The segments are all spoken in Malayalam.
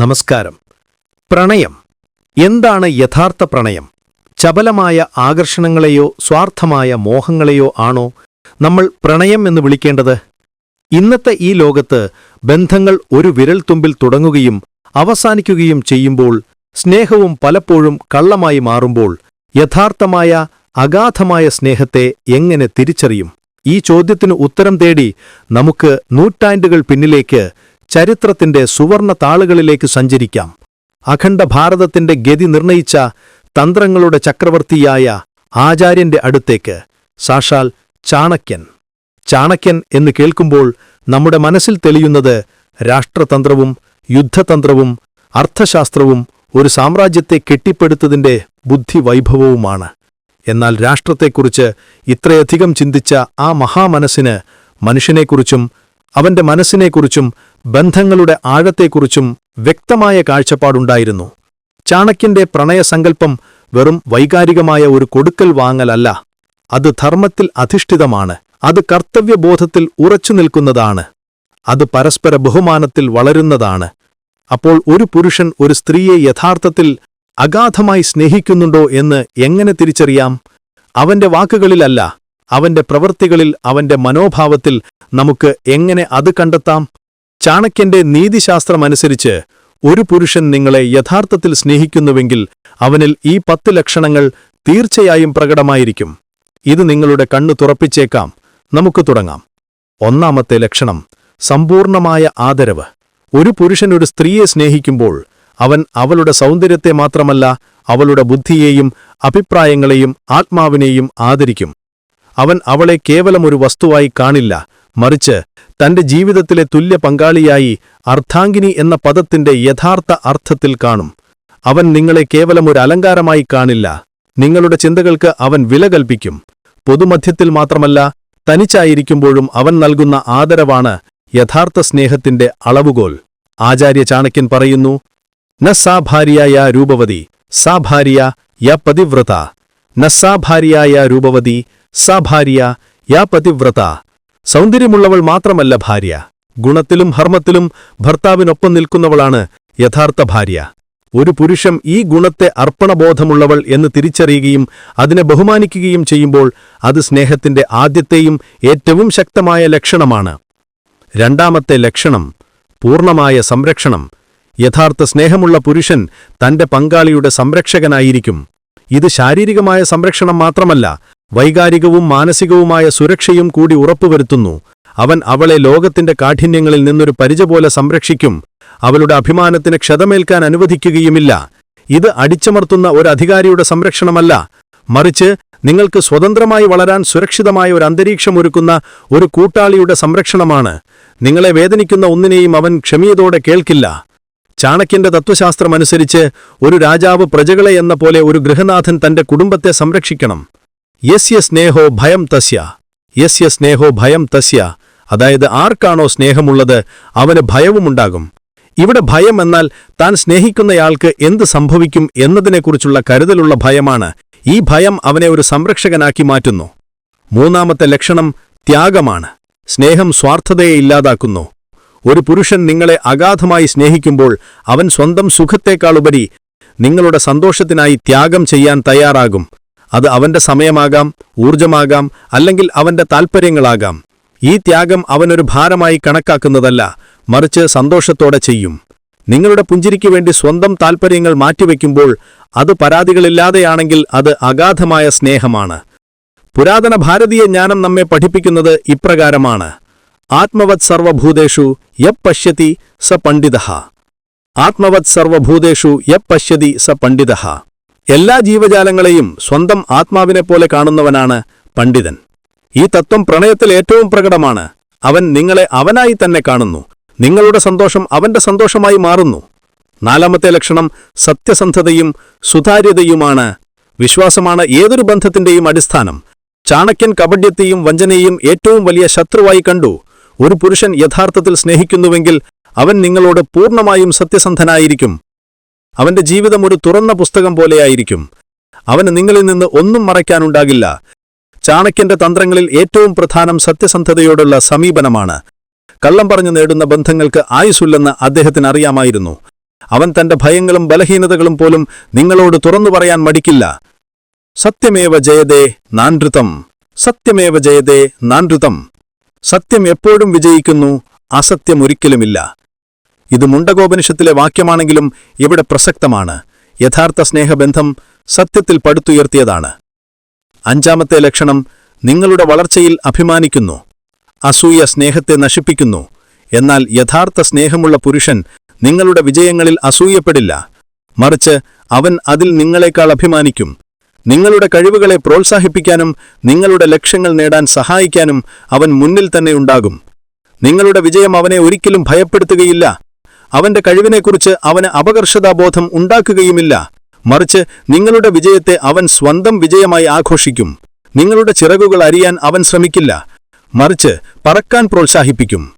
നമസ്കാരം. പ്രണയം. എന്താണ് യഥാർത്ഥ പ്രണയം? ചപലമായ ആകർഷണങ്ങളെയോ സ്വാർത്ഥമായ മോഹങ്ങളെയോ ആണോ നമ്മൾ പ്രണയം എന്ന് വിളിക്കേണ്ടത്? ഇന്നത്തെ ഈ ലോകത്ത് ബന്ധങ്ങൾ ഒരു വിരൽത്തുമ്പിൽ തുടങ്ങുകയും അവസാനിക്കുകയും ചെയ്യുമ്പോൾ സ്നേഹവും പലപ്പോഴും കള്ളമായി മാറുമ്പോൾ യഥാർത്ഥമായ അഗാധമായ സ്നേഹത്തെ എങ്ങനെ തിരിച്ചറിയും? ഈ ചോദ്യത്തിന് ഉത്തരം തേടി നമുക്ക് നൂറ്റാണ്ടുകൾ പിന്നിലേക്ക് ചരിത്രത്തിന്റെ സുവർണ താളുകളിലേക്ക് സഞ്ചരിക്കാം. അഖണ്ഡ ഭാരതത്തിന്റെ ഗതി നിർണയിച്ച തന്ത്രങ്ങളുടെ ചക്രവർത്തിയായ ആചാര്യന്റെ അടുത്തേക്ക്. സാക്ഷാൽ ചാണക്യൻ. ചാണക്യൻ എന്ന് കേൾക്കുമ്പോൾ നമ്മുടെ മനസ്സിൽ തെളിയുന്നത് രാഷ്ട്രതന്ത്രവും യുദ്ധതന്ത്രവും അർത്ഥശാസ്ത്രവും ഒരു സാമ്രാജ്യത്തെ കെട്ടിപ്പടുത്തതിന്റെ ബുദ്ധിവൈഭവവുമാണ്. എന്നാൽ രാഷ്ട്രത്തെക്കുറിച്ച് ഇത്രയധികം ചിന്തിച്ച ആ മഹാമനസ്സിന് മനുഷ്യനെക്കുറിച്ചും അവന്റെ മനസ്സിനെക്കുറിച്ചും ബന്ധങ്ങളുടെ ആഴത്തെക്കുറിച്ചും വ്യക്തമായ കാഴ്ചപ്പാടുണ്ടായിരുന്നു. ചാണക്യന്റെ പ്രണയസങ്കല്പം വെറും വൈകാരികമായ ഒരു കൊടുക്കൽ വാങ്ങലല്ല. അത് ധർമ്മത്തിൽ അധിഷ്ഠിതമാണ്. അത് കർത്തവ്യബോധത്തിൽ ഉറച്ചുനിൽക്കുന്നതാണ് അത് പരസ്പര ബഹുമാനത്തിൽ വളരുന്നതാണ്. അപ്പോൾ ഒരു പുരുഷൻ ഒരു സ്ത്രീയെ യഥാർത്ഥത്തിൽ അഗാധമായി സ്നേഹിക്കുന്നുണ്ടോ എന്ന് എങ്ങനെ തിരിച്ചറിയാം? അവന്റെ വാക്കുകളിലല്ല അവന്റെ പ്രവൃത്തികളിൽ അവന്റെ മനോഭാവത്തിൽ നമുക്ക് എങ്ങനെ അത് കണ്ടെത്താം? ചാണക്യന്റെ നീതിശാസ്ത്രമനുസരിച്ച് ഒരു പുരുഷൻ നിങ്ങളെ യഥാർത്ഥത്തിൽ സ്നേഹിക്കുന്നുവെങ്കിൽ അവനിൽ ഈ പത്ത് ലക്ഷണങ്ങൾ തീർച്ചയായും പ്രകടമായിരിക്കും. ഇത് നിങ്ങളുടെ കണ്ണു തുറപ്പിച്ചേക്കാം. നമുക്ക് തുടങ്ങാം. ഒന്നാമത്തെ ലക്ഷണം സമ്പൂർണമായ ആദരവ്. ഒരു പുരുഷൻ ഒരു സ്ത്രീയെ സ്നേഹിക്കുമ്പോൾ അവൻ അവളുടെ സൗന്ദര്യത്തെ മാത്രമല്ല അവളുടെ ബുദ്ധിയെയും അഭിപ്രായങ്ങളെയും ആത്മാവിനെയും ആദരിക്കും. അവൻ അവളെ കേവലം ഒരു വസ്തുവായി കാണില്ല മറിച്ച് തന്റെ ജീവിതത്തിലെ തുല്യ പങ്കാളിയായി അർദ്ധാംഗിനി എന്ന പദത്തിന്റെ യഥാർത്ഥ അർത്ഥത്തിൽ കാണും. അവൻ നിങ്ങളെ കേവലം ഒരു അലങ്കാരമായി കാണില്ല. നിങ്ങളുടെ ചിന്തകൾക്ക് അവൻ വില കൽപ്പിക്കും. പൊതുമധ്യത്തിൽ മാത്രമല്ല തനിച്ചായിരിക്കുമ്പോഴും അവൻ നൽകുന്ന ആദരവാണ് യഥാർത്ഥ സ്നേഹത്തിന്റെ അളവുകോൽ. ആചാര്യ ചാണക്യൻ പറയുന്നു ന സാ ഭാര്യായ രൂപവതി സാ ഭാര്യ യ പതിവ്രത. ന സാ ഭാര്യായ രൂപവതി സാ ഭാര്യ യ പതിവ്രത. സൗന്ദര്യമുള്ളവൾ മാത്രമല്ല ഭാര്യ. ഗുണത്തിലും ഹർമ്മത്തിലും ഭർത്താവിനൊപ്പം നിൽക്കുന്നവളാണ് യഥാർത്ഥ ഭാര്യ. ഒരു പുരുഷം ഈ ഗുണത്തെ അർപ്പണബോധമുള്ളവൾ എന്ന് തിരിച്ചറിയുകയും അതിനെ ബഹുമാനിക്കുകയും ചെയ്യുമ്പോൾ അത് സ്നേഹത്തിന്റെ ആദ്യത്തെയും ഏറ്റവും ശക്തമായ ലക്ഷണമാണ്. രണ്ടാമത്തെ ലക്ഷണം പൂർണമായ സംരക്ഷണം. യഥാർത്ഥ സ്നേഹമുള്ള പുരുഷൻ തന്റെ പങ്കാളിയുടെ സംരക്ഷകനായിരിക്കും. ഇത് ശാരീരികമായ സംരക്ഷണം മാത്രമല്ല വൈകാരികവും മാനസികവുമായ സുരക്ഷയും കൂടി ഉറപ്പുവരുത്തുന്നു. അവൻ അവളെ ലോകത്തിന്റെ കാഠിന്യങ്ങളിൽ നിന്നൊരു പരിച പോലെ സംരക്ഷിക്കും. അവളുടെ അഭിമാനത്തിന് ക്ഷതമേൽക്കാൻ അനുവദിക്കുകയുമില്ല. ഇത് അടിച്ചമർത്തുന്ന ഒരു അധികാരിയുടെ സംരക്ഷണമല്ല. മറിച്ച് നിങ്ങൾക്ക് സ്വതന്ത്രമായി വളരാൻ സുരക്ഷിതമായ ഒരു അന്തരീക്ഷം ഒരുക്കുന്ന ഒരു കൂട്ടാളിയുടെ സംരക്ഷണമാണ്. നിങ്ങളെ വേദനിക്കുന്ന ഒന്നിനെയും അവൻ ക്ഷമിയതോടെ കേൾക്കില്ല. ചാണക്യന്റെ തത്വശാസ്ത്രമനുസരിച്ച് ഒരു രാജാവ് പ്രജകളെ എന്ന പോലെ ഒരു ഗൃഹനാഥൻ തന്റെ കുടുംബത്തെ സംരക്ഷിക്കണം. യസ്യ സ്നേഹോ ഭയം തസ്യ. യസ്യ സ്നേഹോ ഭയം തസ്യ. അതായത് ആർക്കാണോ സ്നേഹമുള്ളത് അവന് ഭയവുമുണ്ടാകും. ഇവിടെ ഭയം എന്നാൽ താൻ സ്നേഹിക്കുന്നയാൾക്ക് എന്ത് സംഭവിക്കും എന്നതിനെക്കുറിച്ചുള്ള കരുതലുള്ള ഭയമാണ്. ഈ ഭയം അവനെ ഒരു സംരക്ഷകനാക്കി മാറ്റുന്നു. മൂന്നാമത്തെ ലക്ഷണം ത്യാഗമാണ്. സ്നേഹം സ്വാർത്ഥതയെ ഇല്ലാതാക്കുന്നു. ഒരു പുരുഷൻ നിങ്ങളെ അഗാധമായി സ്നേഹിക്കുമ്പോൾ അവൻ സ്വന്തം സുഖത്തേക്കാളുപരി നിങ്ങളുടെ സന്തോഷത്തിനായി ത്യാഗം ചെയ്യാൻ തയ്യാറാകും. അത് അവന്റെ സമയമാകാം ഊർജമാകാം അല്ലെങ്കിൽ അവന്റെ താൽപ്പര്യങ്ങളാകാം. ഈ ത്യാഗം അവനൊരു ഭാരമായി കണക്കാക്കുന്നതല്ല മറിച്ച് സന്തോഷത്തോടെ ചെയ്യും. നിങ്ങളുടെ പുഞ്ചിരിക്ക് വേണ്ടി സ്വന്തം താൽപ്പര്യങ്ങൾ മാറ്റിവെക്കുമ്പോൾ അത് പരാതികളില്ലാതെയാണെങ്കിൽ അത് അഗാധമായ സ്നേഹമാണ്. പുരാതന ഭാരതീയ ജ്ഞാനം നമ്മെ പഠിപ്പിക്കുന്നത് ഇപ്രകാരമാണ്. ആത്മവത് സർവഭൂതേഷു യപ്പശ്യതി സ പണ്ഡിത. ആത്മവത് സർവഭൂതേഷു യപ്പശ്യതി സ പണ്ഡിത. എല്ലാ ജീവജാലങ്ങളെയും സ്വന്തം ആത്മാവിനെപ്പോലെ കാണുന്നവനാണ് പണ്ഡിതൻ. ഈ തത്വം പ്രണയത്തിൽ ഏറ്റവും പ്രകടമാണ്. അവൻ നിങ്ങളെ അവനായി തന്നെ കാണുന്നു. നിങ്ങളുടെ സന്തോഷം അവന്റെ സന്തോഷമായി മാറുന്നു. നാലാമത്തെ ലക്ഷണം സത്യസന്ധതയും സുതാര്യതയുമാണ്. വിശ്വാസമാണ് ഏതൊരു ബന്ധത്തിന്റെയും അടിസ്ഥാനം. ചാണക്യൻ കപട്യത്തെയും വഞ്ചനയെയും ഏറ്റവും വലിയ ശത്രുവായി കണ്ടു. ഒരു പുരുഷൻ യഥാർത്ഥത്തിൽ സ്നേഹിക്കുന്നുവെങ്കിൽ അവൻ നിങ്ങളോട് പൂർണമായും സത്യസന്ധനായിരിക്കും. അവന്റെ ജീവിതം ഒരു തുറന്ന പുസ്തകം പോലെയായിരിക്കും. അവന് നിങ്ങളിൽ നിന്ന് ഒന്നും മറയ്ക്കാനുണ്ടാകില്ല. ചാണക്യന്റെ തന്ത്രങ്ങളിൽ ഏറ്റവും പ്രധാനം സത്യസന്ധതയോടുള്ള സമീപനമാണ്. കള്ളം പറഞ്ഞു നേടുന്ന ബന്ധങ്ങൾക്ക് ആയുസുല്ലെന്ന് അദ്ദേഹത്തിന് അറിയാമായിരുന്നു അവൻ തന്റെ ഭയങ്ങളും ബലഹീനതകളും പോലും നിങ്ങളോട് തുറന്നു പറയാൻ മടിക്കില്ല. സത്യമേവ ജയതേ നാൻൃതം സത്യമേവ ജയതേ നാൻൃതം സത്യം എപ്പോഴും വിജയിക്കുന്നു അസത്യം ഒരിക്കലുമില്ല. ഇത് മുണ്ടകോപനിഷത്തിലെ വാക്യമാണെങ്കിലും ഇവിടെ പ്രസക്തമാണ്. യഥാർത്ഥ സ്നേഹബന്ധം സത്യത്തിൽ പടുത്തുയർത്തിയതാണ്. അഞ്ചാമത്തെ ലക്ഷണം നിങ്ങളുടെ വളർച്ചയിൽ അഭിമാനിക്കുന്നു അസൂയ സ്നേഹത്തെ നശിപ്പിക്കുന്നു. എന്നാൽ യഥാർത്ഥ സ്നേഹമുള്ള പുരുഷൻ നിങ്ങളുടെ വിജയങ്ങളിൽ അസൂയപ്പെടില്ല. മറിച്ച് അവൻ അതിൽ നിങ്ങളെക്കാൾ അഭിമാനിക്കും. നിങ്ങളുടെ കഴിവുകളെ പ്രോത്സാഹിപ്പിക്കാനും നിങ്ങളുടെ ലക്ഷ്യങ്ങൾ നേടാൻ സഹായിക്കാനും അവൻ മുന്നിൽ തന്നെ ഉണ്ടാകും. നിങ്ങളുടെ വിജയം അവനെ ഒരിക്കലും ഭയപ്പെടുത്തുകയില്ല. അവന്റെ കഴിവിനെക്കുറിച്ച് അവന് അപകർഷതാബോധം ഉണ്ടാക്കുകയുമില്ല. മറിച്ച് നിങ്ങളുടെ വിജയത്തെ അവൻ സ്വന്തം വിജയമായി ആഘോഷിക്കും. നിങ്ങളുടെ ചിറകുകൾ അറിയാൻ അവൻ ശ്രമിക്കില്ല. മറിച്ച് പറക്കാൻ പ്രോത്സാഹിപ്പിക്കും.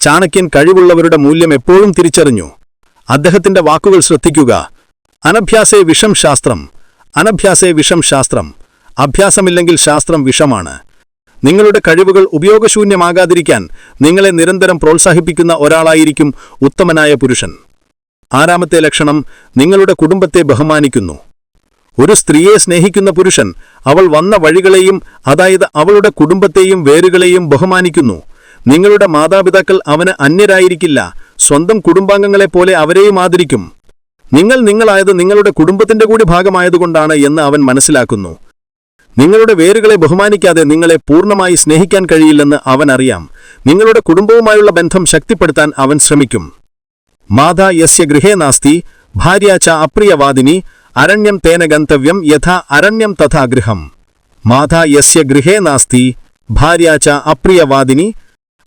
ചാണക്യൻ കഴിവുള്ളവരുടെ മൂല്യം എപ്പോഴും തിരിച്ചറിഞ്ഞു. അദ്ദേഹത്തിന്റെ വാക്കുകൾ ശ്രദ്ധിക്കുക. അനഭ്യാസേ വിഷം ശാസ്ത്രം അനഭ്യാസേ വിഷം ശാസ്ത്രം അഭ്യാസമില്ലെങ്കിൽ ശാസ്ത്രം വിഷമാണ്. നിങ്ങളുടെ കഴിവുകൾ ഉപയോഗശൂന്യമാകാതിരിക്കാൻ നിങ്ങളെ നിരന്തരം പ്രോത്സാഹിപ്പിക്കുന്ന ഒരാളായിരിക്കും ഉത്തമനായ പുരുഷൻ. ആറാമത്തെ ലക്ഷണം നിങ്ങളുടെ കുടുംബത്തെ ബഹുമാനിക്കുന്നു. ഒരു സ്ത്രീയെ സ്നേഹിക്കുന്ന പുരുഷൻ അവൾ വന്ന വഴികളെയും അതായത് അവളുടെ കുടുംബത്തെയും വേരുകളെയും ബഹുമാനിക്കുന്നു. നിങ്ങളുടെ മാതാപിതാക്കൾ അവന് അന്യരായിരിക്കില്ല സ്വന്തം കുടുംബാംഗങ്ങളെപ്പോലെ അവരെയും ആദരിക്കും. നിങ്ങൾ നിങ്ങളായത് നിങ്ങളുടെ കുടുംബത്തിന്റെ കൂടി ഭാഗമായതുകൊണ്ടാണ് എന്ന് അവൻ മനസ്സിലാക്കുന്നു. നിങ്ങളുടെ വേരുകളെ ബഹുമാനിക്കാതെ നിങ്ങളെ പൂർണമായി സ്നേഹിക്കാൻ കഴിയില്ലെന്ന് അവൻ അറിയാം. നിങ്ങളുടെ കുടുംബവുമായുള്ള ബന്ധം ശക്തിപ്പെടുത്താൻ അവൻ ശ്രമിക്കും. മാതാ യസ്യ ഗൃഹേ നാസ്തി ഭാര്യ ച അപ്രിയവാദിനി അരണ്യം തേന ഗന്തവ്യം യഥാ അരണ്യം തഥാ ഗൃഹം. മാതാ യസ്യ ഗൃഹേ നാസ്തി ഭാര്യ ച അപ്രിയവാദിനി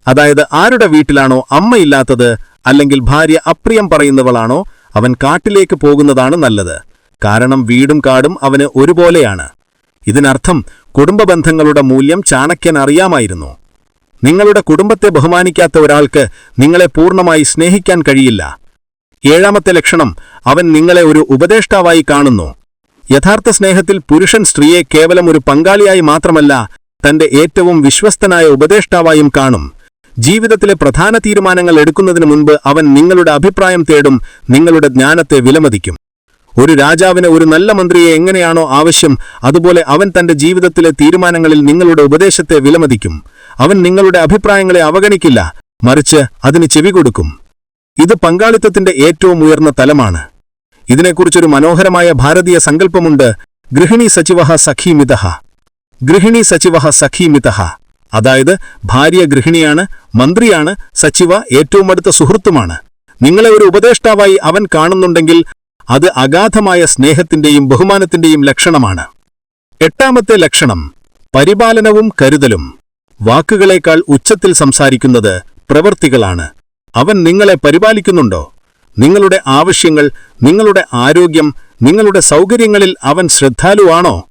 അതായത് ആരുടെ വീട്ടിലാണോ അമ്മയില്ലാത്തത് അല്ലെങ്കിൽ ഭാര്യ അപ്രിയം പറയുന്നവളാണോ അവൻ കാട്ടിലേക്ക് പോകുന്നതാണ് നല്ലത്. കാരണം വീടും കാടും അവന് ഒരുപോലെയാണ്. ഇതിനർത്ഥം കുടുംബ ബന്ധങ്ങളുടെ മൂല്യം ചാണക്യൻ അറിയാമായിരുന്നു നിങ്ങളുടെ കുടുംബത്തെ ബഹുമാനിക്കാത്ത ഒരാൾക്ക് നിങ്ങളെ പൂർണമായി സ്നേഹിക്കാൻ കഴിയില്ല. ഏഴാമത്തെ ലക്ഷണം അവൻ നിങ്ങളെ ഒരു ഉപദേഷ്ടാവായി കാണുന്നു. യഥാർത്ഥ സ്നേഹത്തിൽ പുരുഷൻ സ്ത്രീയെ കേവലം ഒരു പങ്കാളിയായി മാത്രമല്ല തന്റെ ഏറ്റവും വിശ്വസ്തനായ ഉപദേഷ്ടാവായും കാണും. ജീവിതത്തിലെ പ്രധാന തീരുമാനങ്ങൾ എടുക്കുന്നതിന് മുൻപ് അവൻ നിങ്ങളുടെ അഭിപ്രായം തേടും നിങ്ങളുടെ ജ്ഞാനത്തെ വിലമതിക്കും. ഒരു രാജാവിന് ഒരു നല്ല മന്ത്രിയെ എങ്ങനെയാണോ ആവശ്യം അതുപോലെ അവൻ തന്റെ ജീവിതത്തിലെ തീരുമാനങ്ങളിൽ നിങ്ങളുടെ ഉപദേശത്തെ വിലമതിക്കും. അവൻ നിങ്ങളുടെ അഭിപ്രായങ്ങളെ അവഗണിക്കില്ല മറിച്ച് അതിന് ചെവി കൊടുക്കും. ഇത് പങ്കാളിത്തത്തിന്റെ ഏറ്റവും ഉയർന്ന തലമാണ്. ഇതിനെക്കുറിച്ചൊരു മനോഹരമായ ഭാരതീയ സങ്കല്പമുണ്ട്. ഗൃഹിണി സച്ചിവഹ സഖീമിതഹ. ഗൃഹിണി സച്ചിവഹ സഖീമിതഹ. അതായത് ഭാര്യ ഗൃഹിണിയാണ് മന്ത്രിയാണ് സച്ചിവ ഏറ്റവും അടുത്ത സുഹൃത്തുമാണ്. നിങ്ങളെ ഒരു ഉപദേഷ്ടാവായി അവൻ കാണുന്നുണ്ടെങ്കിൽ അത് അഗാധമായ സ്നേഹത്തിന്റെയും ബഹുമാനത്തിന്റെയും ലക്ഷണമാണ്. എട്ടാമത്തെ ലക്ഷണം പരിപാലനവും കരുതലും. വാക്കുകളേക്കാൾ ഉച്ചത്തിൽ സംസാരിക്കുന്നത് പ്രവൃത്തികളാണ്. അവൻ നിങ്ങളെ പരിപാലിക്കുന്നുണ്ടോ? നിങ്ങളുടെ ആവശ്യങ്ങൾ നിങ്ങളുടെ ആരോഗ്യം നിങ്ങളുടെ സൗകര്യങ്ങളിൽ അവൻ ശ്രദ്ധാലുവാണോ?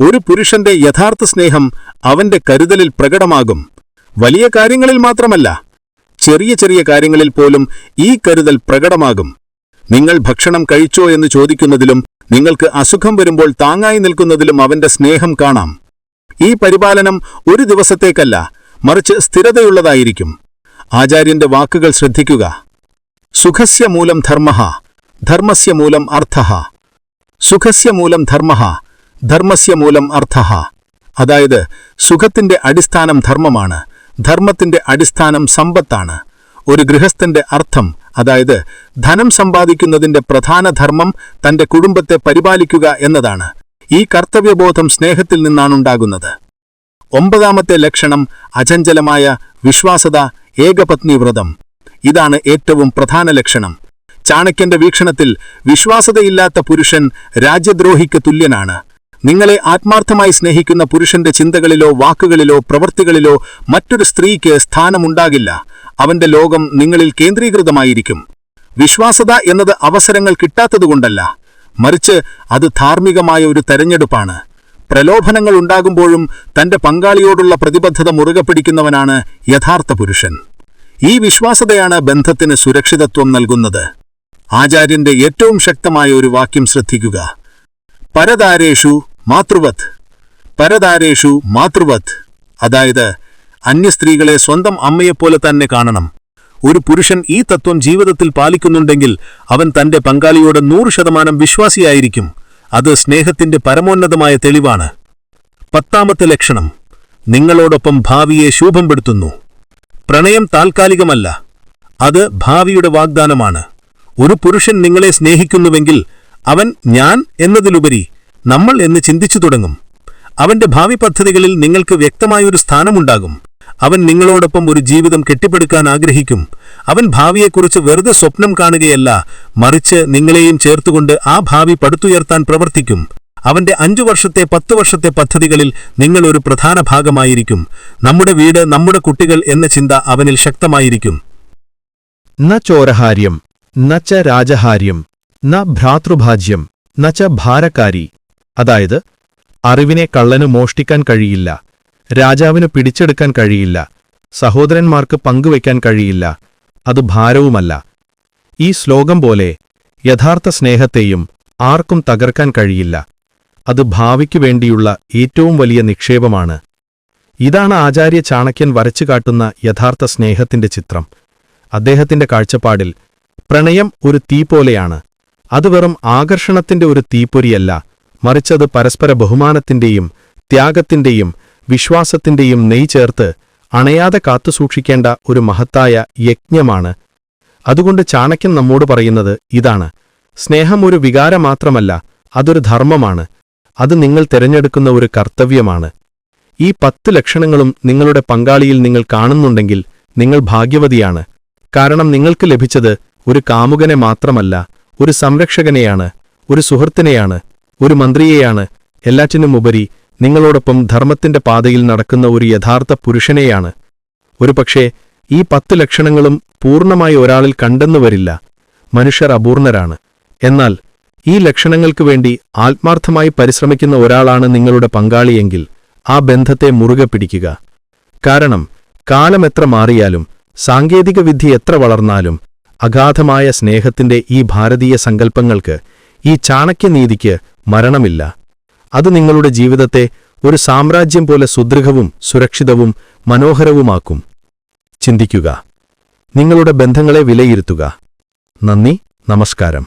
ഒരു പുരുഷന്റെ യഥാർത്ഥ സ്നേഹം അവന്റെ കരുതലിൽ പ്രകടമാകും. വലിയ കാര്യങ്ങളിൽ മാത്രമല്ല ചെറിയ ചെറിയ കാര്യങ്ങളിൽ പോലും ഈ കരുതൽ പ്രകടമാകും. നിങ്ങൾ ഭക്ഷണം കഴിച്ചോ എന്ന് ചോദിക്കുന്നതിലും നിങ്ങൾക്ക് അസുഖം വരുമ്പോൾ താങ്ങായി നിൽക്കുന്നതിലും അവന്റെ സ്നേഹം കാണാം. ഈ പരിപാലനം ഒരു ദിവസത്തേക്കല്ല മറിച്ച് സ്ഥിരതയുള്ളതായിരിക്കും. ആചാര്യന്റെ വാക്കുകൾ ശ്രദ്ധിക്കുക. സുഖസ്യ മൂലം ധർമ്മ ധർമ്മസ്യ മൂലം അർത്ഥ. സുഖസ്യ മൂലം ധർമ്മ ധർമ്മസ്യ മൂലം അർത്ഥ. അതായത് സുഖത്തിന്റെ അടിസ്ഥാനം ധർമ്മമാണ് ധർമ്മത്തിന്റെ അടിസ്ഥാനം സമ്പത്താണ്. ഒരു ഗൃഹസ്ഥന്റെ അർത്ഥം അതായത് ധനം സമ്പാദിക്കുന്നതിന്റെ പ്രധാന ധർമ്മം തന്റെ കുടുംബത്തെ പരിപാലിക്കുക എന്നതാണ്. ഈ കർത്തവ്യബോധം സ്നേഹത്തിൽ നിന്നാണുണ്ടാകുന്നത് ഒമ്പതാമത്തെ ലക്ഷണം അചഞ്ചലമായ വിശ്വാസത ഏകപത്നി വ്രതം. ഇതാണ് ഏറ്റവും പ്രധാന ലക്ഷണം. ചാണക്യന്റെ വീക്ഷണത്തിൽ വിശ്വാസതയില്ലാത്ത പുരുഷൻ രാജ്യദ്രോഹിക്ക് തുല്യനാണ്. നിങ്ങളെ ആത്മാർത്ഥമായി സ്നേഹിക്കുന്ന പുരുഷന്റെ ചിന്തകളിലോ വാക്കുകളിലോ പ്രവൃത്തികളിലോ മറ്റൊരു സ്ത്രീക്ക് സ്ഥാനമുണ്ടാകില്ല. അവന്റെ ലോകം നിങ്ങളിൽ കേന്ദ്രീകൃതമായിരിക്കും. വിശ്വാസത എന്നത് അവസരങ്ങൾ കിട്ടാത്തതുകൊണ്ടല്ല. മറിച്ച് അത് ധാർമ്മികമായ ഒരു തെരഞ്ഞെടുപ്പാണ്. പ്രലോഭനങ്ങൾ ഉണ്ടാകുമ്പോഴും തന്റെ പങ്കാളിയോടുള്ള പ്രതിബദ്ധത മുറുകെ പിടിക്കുന്നവനാണ് യഥാർത്ഥ പുരുഷൻ. ഈ വിശ്വാസതയാണ് ബന്ധത്തിന് സുരക്ഷിതത്വം നൽകുന്നത്. ആചാര്യന്റെ ഏറ്റവും ശക്തമായ ഒരു വാക്യം ശ്രദ്ധിക്കുക. പരതാരേഷു മാതൃവത്. പരതാരേഷു മാതൃവത്. അതായത് അന്യ സ്ത്രീകളെ സ്വന്തം അമ്മയെപ്പോലെ തന്നെ കാണണം. ഒരു പുരുഷൻ ഈ തത്വം ജീവിതത്തിൽ പാലിക്കുന്നുണ്ടെങ്കിൽ അവൻ തന്റെ പങ്കാളിയോട് നൂറ് ശതമാനം വിശ്വാസിയായിരിക്കും. അത് സ്നേഹത്തിന്റെ പരമോന്നതമായ തെളിവാണ്. പത്താമത്തെ ലക്ഷണം നിങ്ങളോടൊപ്പം ഭാവിയെ ശൂഭംപെടുത്തുന്നു പ്രണയം താൽക്കാലികമല്ല അത് ഭാവിയുടെ വാഗ്ദാനമാണ്. ഒരു പുരുഷൻ നിങ്ങളെ സ്നേഹിക്കുന്നുവെങ്കിൽ അവൻ ഞാൻ എന്നതിലുപരി നമ്മൾ എന്ന് ചിന്തിച്ചു തുടങ്ങും. അവന്റെ ഭാവി പദ്ധതികളിൽ നിങ്ങൾക്ക് വ്യക്തമായൊരു സ്ഥാനമുണ്ടാകും. അവൻ നിങ്ങളോടൊപ്പം ഒരു ജീവിതം കെട്ടിപ്പടുക്കാൻ ആഗ്രഹിക്കും. അവൻ ഭാവിയെക്കുറിച്ച് വെറുതെ സ്വപ്നം കാണുകയല്ല മറിച്ച് നിങ്ങളെയും ചേർത്തുകൊണ്ട് ആ ഭാവി പടുത്തുയർത്താൻ പ്രവർത്തിക്കും. അവന്റെ അഞ്ചു വർഷത്തെ പത്തു വർഷത്തെ പദ്ധതികളിൽ നിങ്ങൾ ഒരു പ്രധാന ഭാഗമായിരിക്കും. നമ്മുടെ വീട് നമ്മുടെ കുട്ടികൾ എന്ന ചിന്ത അവനിൽ ശക്തമായിരിക്കും. ന ചോരഹാര്യം ന ച രാജഹാര്യം ന ഭ്രാതൃഭാജ്യം ന ച ഭാരക്കാരി അതായത് അറിവിനെ കള്ളന് മോഷ്ടിക്കാൻ കഴിയില്ല രാജാവിന് പിടിച്ചെടുക്കാൻ കഴിയില്ല സഹോദരന്മാർക്ക് പങ്കുവയ്ക്കാൻ കഴിയില്ല അത് ഭാരവുമല്ല. ഈ ശ്ലോകം പോലെ യഥാർത്ഥ സ്നേഹത്തെയും ആർക്കും തകർക്കാൻ കഴിയില്ല അത് ഭാവിക്കു വേണ്ടിയുള്ള ഏറ്റവും വലിയ നിക്ഷേപമാണ്. ഇതാണ് ആചാര്യ ചാണക്യൻ വരച്ചു കാട്ടുന്ന യഥാർത്ഥ സ്നേഹത്തിന്റെ ചിത്രം. അദ്ദേഹത്തിന്റെ കാഴ്ചപ്പാടിൽ പ്രണയം ഒരു തീ പോലെയാണ് അത് വെറും ആകർഷണത്തിന്റെ ഒരു തീപ്പൊരിയല്ല മറിച്ചത് പരസ്പര ബഹുമാനത്തിന്റെയും ത്യാഗത്തിന്റെയും വിശ്വാസത്തിന്റെയും നെയ് ചേർത്ത് അണയാതെ കാത്തുസൂക്ഷിക്കേണ്ട ഒരു മഹത്തായ യജ്ഞമാണ്. അതുകൊണ്ട് ചാണക്യൻ നമ്മോട് പറയുന്നത് ഇതാണ്. സ്നേഹം ഒരു വികാരം മാത്രമല്ല അതൊരു ധർമ്മമാണ്. അത് നിങ്ങൾ തിരഞ്ഞെടുക്കുന്ന ഒരു കർത്തവ്യമാണ്. ഈ പത്ത് ലക്ഷണങ്ങളും നിങ്ങളുടെ പങ്കാളിയിൽ നിങ്ങൾ കാണുന്നുണ്ടെങ്കിൽ നിങ്ങൾ ഭാഗ്യവതിയാണ്. കാരണം നിങ്ങൾക്ക് ലഭിച്ചത് ഒരു കാമുകനെ മാത്രമല്ല ഒരു സംരക്ഷകനെയാണ് ഒരു സുഹൃത്തിനെയാണ്. ഒരു മന്ത്രിയെയാണ്. എല്ലാറ്റിനുമുപരി നിങ്ങളോടൊപ്പം ധർമ്മത്തിന്റെ പാതയിൽ നടക്കുന്ന ഒരു യഥാർത്ഥ പുരുഷനെയാണ്. ഒരുപക്ഷേ ഈ പത്ത് ലക്ഷണങ്ങളും പൂർണമായി ഒരാളിൽ കണ്ടെന്നു വരില്ല. മനുഷ്യർ അപൂർണരാണ്. എന്നാൽ ഈ ലക്ഷണങ്ങൾക്കു വേണ്ടി ആത്മാർത്ഥമായി പരിശ്രമിക്കുന്ന ഒരാളാണ് നിങ്ങളുടെ പങ്കാളിയെങ്കിൽ ആ ബന്ധത്തെ മുറുകെ പിടിക്കുക. കാരണം കാലമെത്ര മാറിയാലും സാങ്കേതികവിദ്യ എത്ര വളർന്നാലും അഗാധമായ സ്നേഹത്തിന്റെ ഈ ഭാരതീയ സങ്കല്പങ്ങൾക്ക് ഈ ചാണക്യനീതിക്ക് മരണമില്ല. അത് നിങ്ങളുടെ ജീവിതത്തെ ഒരു സാമ്രാജ്യം പോലെ സുദൃഢവും സുരക്ഷിതവും മനോഹരവുമാക്കും. ചിന്തിക്കുക. നിങ്ങളുടെ ബന്ധങ്ങളെ വിലയിരുത്തുക. നന്ദി നമസ്കാരം.